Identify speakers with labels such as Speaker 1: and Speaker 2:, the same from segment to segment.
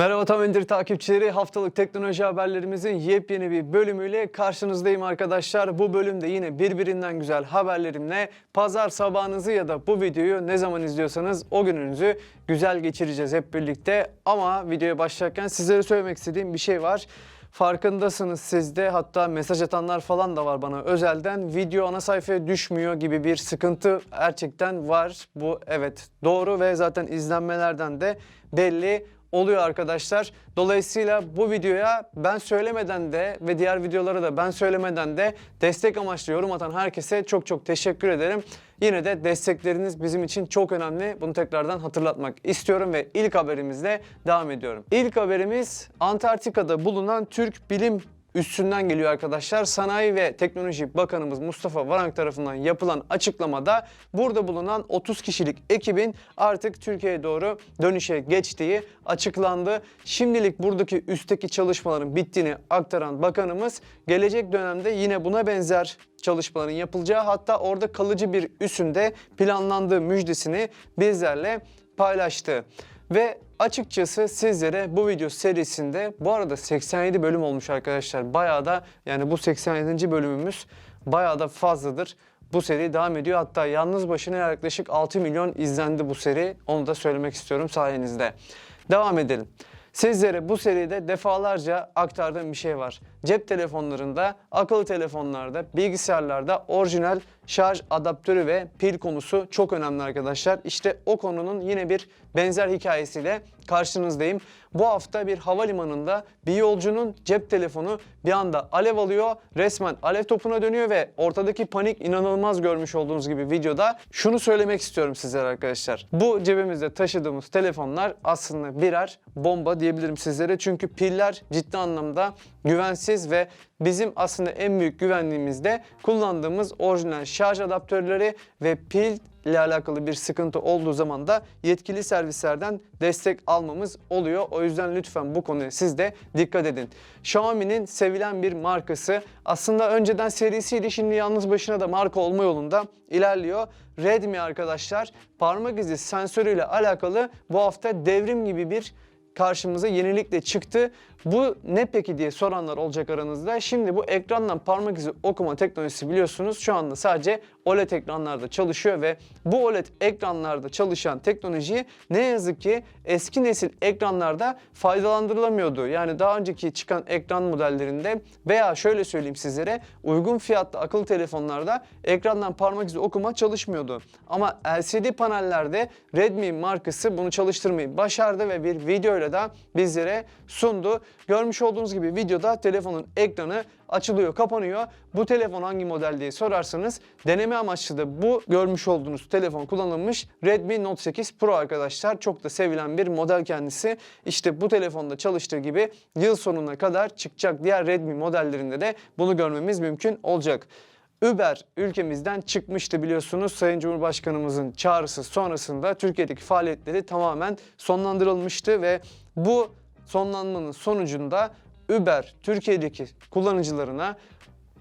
Speaker 1: Merhaba Tam Indir takipçileri. Haftalık teknoloji haberlerimizin yepyeni bir bölümüyle karşınızdayım arkadaşlar. Bu bölümde yine birbirinden güzel haberlerimle pazar sabahınızı ya da bu videoyu ne zaman izliyorsanız o gününüzü güzel geçireceğiz hep birlikte. Ama videoya başlarken sizlere söylemek istediğim bir şey var. Farkındasınız siz de hatta mesaj atanlar falan da var bana özelden video ana sayfaya düşmüyor gibi bir sıkıntı gerçekten var. Bu evet doğru ve zaten izlenmelerden de belli oluyor arkadaşlar. Dolayısıyla bu videoya ben söylemeden de ve diğer videolara da ben söylemeden de destek amaçlı yorum atan herkese çok çok teşekkür ederim. Yine de destekleriniz bizim için çok önemli. Bunu tekrardan hatırlatmak istiyorum ve ilk haberimizle devam ediyorum. İlk haberimiz Antarktika'da bulunan Türk Bilim üstünden geliyor arkadaşlar. Sanayi ve Teknoloji Bakanımız Mustafa Varank tarafından yapılan açıklamada burada bulunan 30 kişilik ekibin artık Türkiye'ye doğru dönüşe geçtiği açıklandı. Şimdilik buradaki üstteki çalışmaların bittiğini aktaran bakanımız gelecek dönemde yine buna benzer çalışmaların yapılacağı hatta orada kalıcı bir üsünde planlandığı müjdesini bizlerle paylaştı. Ve açıkçası sizlere bu video serisinde bu arada 87 bölüm olmuş arkadaşlar. Bayağı da yani bu 87. bölümümüz bayağı da fazladır. Bu seri devam ediyor. Hatta yalnız başına yaklaşık 6 milyon izlendi bu seri. Onu da söylemek istiyorum sayenizde. Devam edelim. Sizlere bu seride defalarca aktardığım bir şey var. Cep telefonlarında, akıllı telefonlarda, bilgisayarlarda orijinal şarj adaptörü ve pil konusu çok önemli arkadaşlar. İşte o konunun yine bir benzer hikayesiyle karşınızdayım. Bu hafta bir havalimanında bir yolcunun cep telefonu bir anda alev alıyor. Resmen alev topuna dönüyor ve ortadaki panik inanılmaz görmüş olduğunuz gibi videoda. Şunu söylemek istiyorum sizlere arkadaşlar. Bu cebimizde taşıdığımız telefonlar aslında birer bomba diyebilirim sizlere. Çünkü piller ciddi anlamda güvensiz ve bizim aslında en büyük güvenliğimiz de kullandığımız orijinal şarj adaptörleri ve pil ile alakalı bir sıkıntı olduğu zaman da yetkili servislerden destek almamız oluyor. O yüzden lütfen bu konuya siz de dikkat edin. Xiaomi'nin sevilen bir markası aslında önceden serisiydi şimdi yalnız başına da marka olma yolunda ilerliyor. Redmi arkadaşlar parmak izi sensörüyle alakalı bu hafta devrim gibi bir karşımıza yenilikle çıktı. Bu ne peki diye soranlar olacak aranızda. Şimdi bu ekrandan parmak izi okuma teknolojisi biliyorsunuz şu anda sadece OLED ekranlarda çalışıyor ve bu OLED ekranlarda çalışan teknolojiyi ne yazık ki eski nesil ekranlarda faydalandırılamıyordu. Yani daha önceki çıkan ekran modellerinde veya şöyle söyleyeyim sizlere uygun fiyatlı akıllı telefonlarda ekrandan parmak izi okuma çalışmıyordu. Ama LCD panellerde Redmi markası bunu çalıştırmayı başardı ve bir videoyla da bizlere sundu. Görmüş olduğunuz gibi videoda telefonun ekranı açılıyor, kapanıyor. Bu telefon hangi model diye sorarsanız deneme amaçlı da bu görmüş olduğunuz telefon kullanılmış Redmi Note 8 Pro arkadaşlar. Çok da sevilen bir model kendisi. İşte bu telefonda çalıştığı gibi yıl sonuna kadar çıkacak diğer Redmi modellerinde de bunu görmemiz mümkün olacak. Uber ülkemizden çıkmıştı biliyorsunuz. Sayın Cumhurbaşkanımızın çağrısı sonrasında Türkiye'deki faaliyetleri tamamen sonlandırılmıştı ve bu sonlanmanın sonucunda Uber Türkiye'deki kullanıcılarına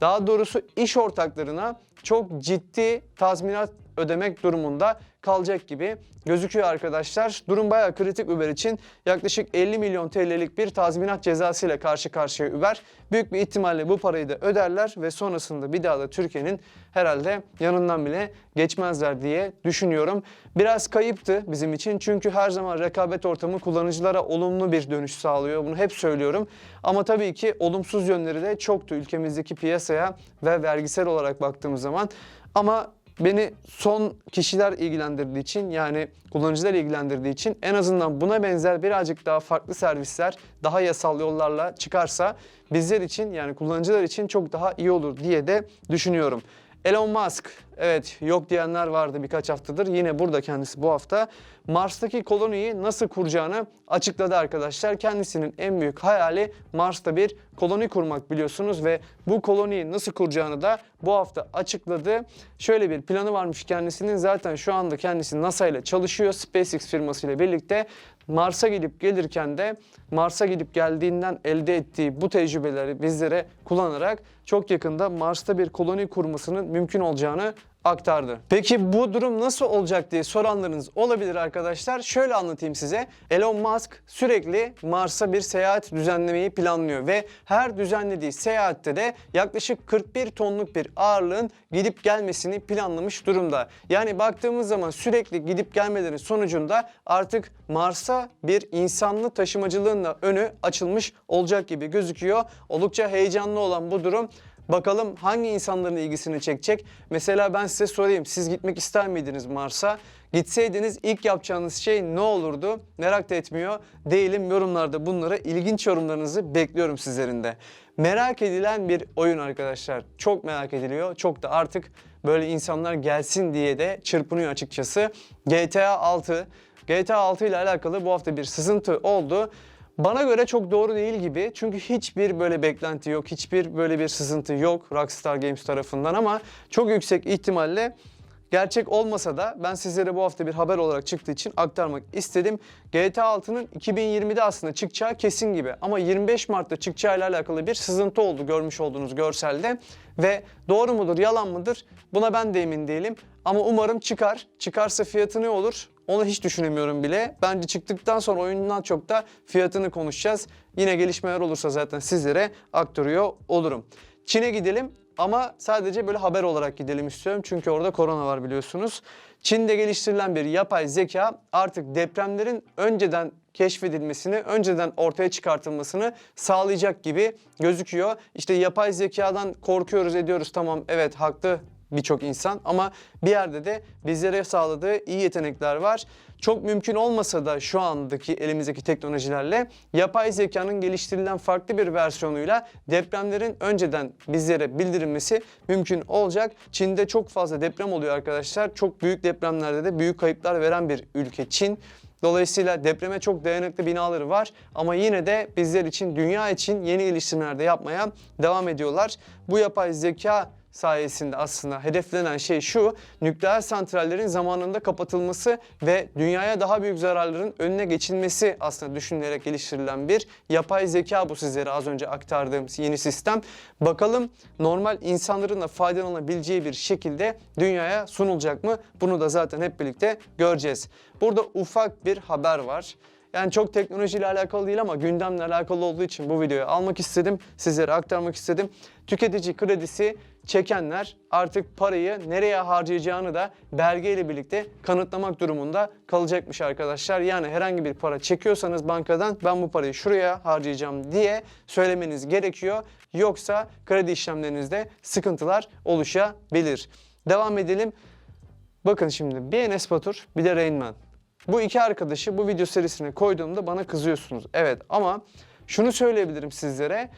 Speaker 1: daha doğrusu iş ortaklarına çok ciddi tazminat ödemek durumunda kalacak gibi gözüküyor arkadaşlar. Durum bayağı kritik Uber için. Yaklaşık 50 milyon TL'lik bir tazminat cezası ile karşı karşıya Uber. Büyük bir ihtimalle bu parayı da öderler ve sonrasında bir daha da Türkiye'nin herhalde yanından bile geçmezler diye düşünüyorum. Biraz kayıptı bizim için çünkü her zaman rekabet ortamı kullanıcılara olumlu bir dönüş sağlıyor. Bunu hep söylüyorum. Ama tabii ki olumsuz yönleri de çoktu ülkemizdeki piyasaya ve vergisel olarak baktığımız zaman. Ama beni son kişiler ilgilendirdiği için yani kullanıcılar ilgilendirdiği için en azından buna benzer birazcık daha farklı servisler daha yasal yollarla çıkarsa bizler için yani kullanıcılar için çok daha iyi olur diye de düşünüyorum. Elon Musk, evet yok diyenler vardı birkaç haftadır. Yine burada kendisi bu hafta Mars'taki koloniyi nasıl kuracağını açıkladı arkadaşlar. Kendisinin en büyük hayali Mars'ta bir koloni kurmak biliyorsunuz ve bu koloniyi nasıl kuracağını da bu hafta açıkladı. Şöyle bir planı varmış kendisinin. Zaten şu anda kendisi NASA ile çalışıyor. SpaceX firması ile birlikte Mars'a gidip gelirken de Mars'a gidip geldiğinden elde ettiği bu tecrübeleri bizlere kullanarak çok yakında Mars'ta bir koloni kurmasının mümkün olacağını aktardı. Peki bu durum nasıl olacak diye soranlarınız olabilir arkadaşlar. Şöyle anlatayım size. Elon Musk sürekli Mars'a bir seyahat düzenlemeyi planlıyor ve her düzenlediği seyahatte de yaklaşık 41 tonluk bir ağırlığın gidip gelmesini planlamış durumda. Yani baktığımız zaman sürekli gidip gelmelerin sonucunda artık Mars'a bir insanlı taşımacılığın da önü açılmış olacak gibi gözüküyor. Oldukça heyecanlı olan bu durum Bakalım hangi insanların ilgisini çekecek? Mesela ben size sorayım. Siz gitmek ister miydiniz Mars'a? Gitseydiniz ilk yapacağınız şey ne olurdu? Merak da etmiyor. Değilim yorumlarda bunlara ilginç yorumlarınızı bekliyorum sizlerin de. Merak edilen bir oyun arkadaşlar. Çok merak ediliyor. Çok da artık böyle insanlar gelsin diye de çırpınıyor açıkçası. GTA 6. GTA 6 ile alakalı bu hafta bir sızıntı oldu. Bana göre çok doğru değil gibi. Çünkü hiçbir böyle beklenti yok. Hiçbir böyle bir sızıntı yok Rockstar Games tarafından ama çok yüksek ihtimalle gerçek olmasa da ben sizlere bu hafta bir haber olarak çıktığı için aktarmak istedim. GTA 6'nın 2020'de aslında çıkacağı kesin gibi ama 25 Mart'ta çıkacağı ile alakalı bir sızıntı oldu görmüş olduğunuz görselde ve doğru mudur yalan mıdır buna ben de emin değilim ama umarım çıkar. Çıkarsa fiyatı ne olur onu hiç düşünemiyorum bile. Bence çıktıktan sonra oyundan çok da fiyatını konuşacağız. Yine gelişmeler olursa zaten sizlere aktarıyor olurum. Çin'e gidelim ama sadece böyle haber olarak gidelim istiyorum. Çünkü orada korona var biliyorsunuz. Çin'de geliştirilen bir yapay zeka artık depremlerin önceden keşfedilmesini, önceden ortaya çıkartılmasını sağlayacak gibi gözüküyor. İşte yapay zekadan korkuyoruz ediyoruz tamam evet haklı birçok insan ama bir yerde de bizlere sağladığı iyi yetenekler var. Çok mümkün olmasa da şu andaki elimizdeki teknolojilerle yapay zekanın geliştirilen farklı bir versiyonuyla depremlerin önceden bizlere bildirilmesi mümkün olacak. Çin'de çok fazla deprem oluyor arkadaşlar. Çok büyük depremlerde de büyük kayıplar veren bir ülke Çin. Dolayısıyla depreme çok dayanıklı binaları var ama yine de bizler için, dünya için yeni geliştirmeler de yapmaya devam ediyorlar. Bu yapay zeka sayesinde aslında hedeflenen şey şu, nükleer santrallerin zamanında kapatılması ve dünyaya daha büyük zararların önüne geçilmesi aslında düşünülerek geliştirilen bir yapay zeka bu sizlere az önce aktardığım yeni sistem. Bakalım normal insanların da faydalanabileceği bir şekilde dünyaya sunulacak mı? Bunu da zaten hep birlikte göreceğiz. Burada ufak bir haber var. Yani çok teknolojiyle alakalı değil ama gündemle alakalı olduğu için bu videoyu almak istedim. Sizlere aktarmak istedim. Tüketici kredisi çekenler artık parayı nereye harcayacağını da belgeyle birlikte kanıtlamak durumunda kalacakmış arkadaşlar. Yani herhangi bir para çekiyorsanız bankadan ben bu parayı şuraya harcayacağım diye söylemeniz gerekiyor. Yoksa kredi işlemlerinizde sıkıntılar oluşabilir. Devam edelim. Bakın şimdi bir Enes Batur bir de Rain Man. Bu iki arkadaşı bu video serisine koyduğumda bana kızıyorsunuz. Evet ama şunu söyleyebilirim sizlere.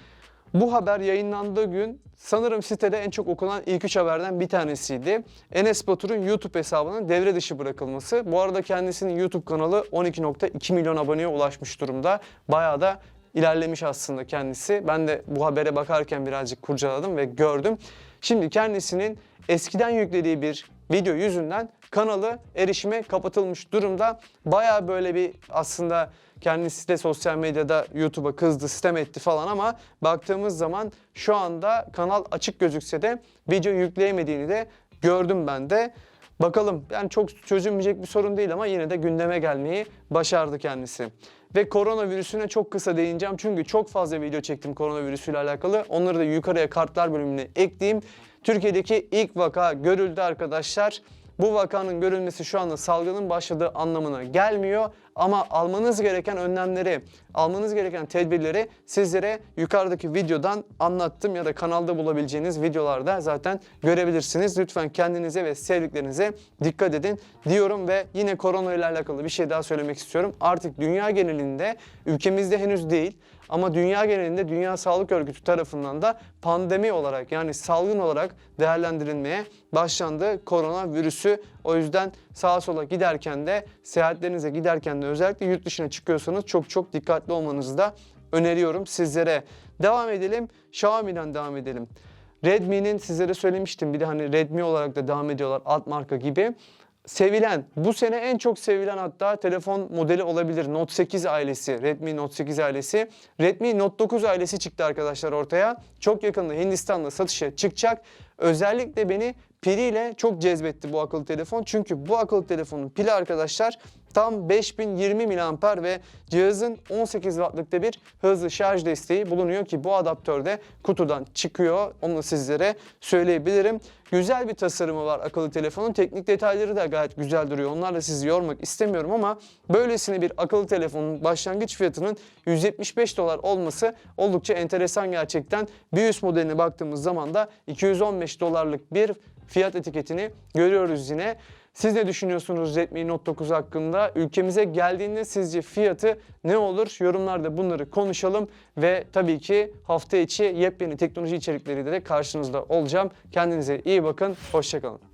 Speaker 1: Bu haber yayınlandığı gün sanırım sitede en çok okunan ilk üç haberden bir tanesiydi. Enes Batur'un YouTube hesabının devre dışı bırakılması. Bu arada kendisinin YouTube kanalı 12.2 milyon aboneye ulaşmış durumda. Bayağı da ilerlemiş aslında kendisi. Ben de bu habere bakarken birazcık kurcaladım ve gördüm. Şimdi kendisinin eskiden yüklediği bir video yüzünden kanalı erişime kapatılmış durumda. Baya böyle bir aslında kendisi de sosyal medyada YouTube'a kızdı, sistem etti falan ama baktığımız zaman şu anda kanal açık gözükse de video yükleyemediğini de gördüm ben de. Bakalım yani çok çözülmeyecek bir sorun değil ama yine de gündeme gelmeyi başardı kendisi. Ve koronavirüsüne çok kısa değineceğim çünkü çok fazla video çektim koronavirüsüyle alakalı. Onları da yukarıya kartlar bölümüne ekleyeyim. Türkiye'deki ilk vaka görüldü arkadaşlar. Bu vakanın görülmesi şu anda salgının başladığı anlamına gelmiyor. Ama almanız gereken önlemleri, almanız gereken tedbirleri sizlere yukarıdaki videodan anlattım ya da kanalda bulabileceğiniz videolarda zaten görebilirsiniz. Lütfen kendinize ve sevdiklerinize dikkat edin diyorum ve yine korona ile alakalı bir şey daha söylemek istiyorum. Artık dünya genelinde, ülkemizde henüz değil ama dünya genelinde Dünya Sağlık Örgütü tarafından da pandemi olarak yani salgın olarak değerlendirilmeye başlandı korona virüsü. O yüzden sağa sola giderken de seyahatlerinize giderken de özellikle yurt dışına çıkıyorsanız çok çok dikkatli olmanızı da öneriyorum sizlere. Devam edelim. Xiaomi'den devam edelim. Redmi'nin sizlere söylemiştim bir de hani Redmi olarak da devam ediyorlar alt marka gibi sevilen, bu sene en çok sevilen hatta telefon modeli olabilir. Note 8 ailesi, Redmi Note 8 ailesi. Redmi Note 9 ailesi çıktı arkadaşlar ortaya. Çok yakında Hindistan'da satışa çıkacak. Özellikle beni piliyle çok cezbetti bu akıllı telefon. Çünkü bu akıllı telefonun pili arkadaşlar tam 5020 mAh ve cihazın 18 wattlık da bir hızlı şarj desteği bulunuyor ki bu adaptörde kutudan çıkıyor. Onu sizlere söyleyebilirim. Güzel bir tasarımı var akıllı telefonun. Teknik detayları da gayet güzel duruyor. Onlarla sizi yormak istemiyorum ama böylesine bir akıllı telefonun başlangıç fiyatının 175 dolar olması oldukça enteresan gerçekten. Bir üst modeline baktığımız zaman da 215 dolarlık bir fiyat etiketini görüyoruz yine. Siz ne düşünüyorsunuz Redmi Note 9 hakkında? Ülkemize geldiğinde sizce fiyatı ne olur? Yorumlarda bunları konuşalım ve tabii ki hafta içi yepyeni teknoloji içerikleriyle de karşınızda olacağım. Kendinize iyi bakın, hoşçakalın.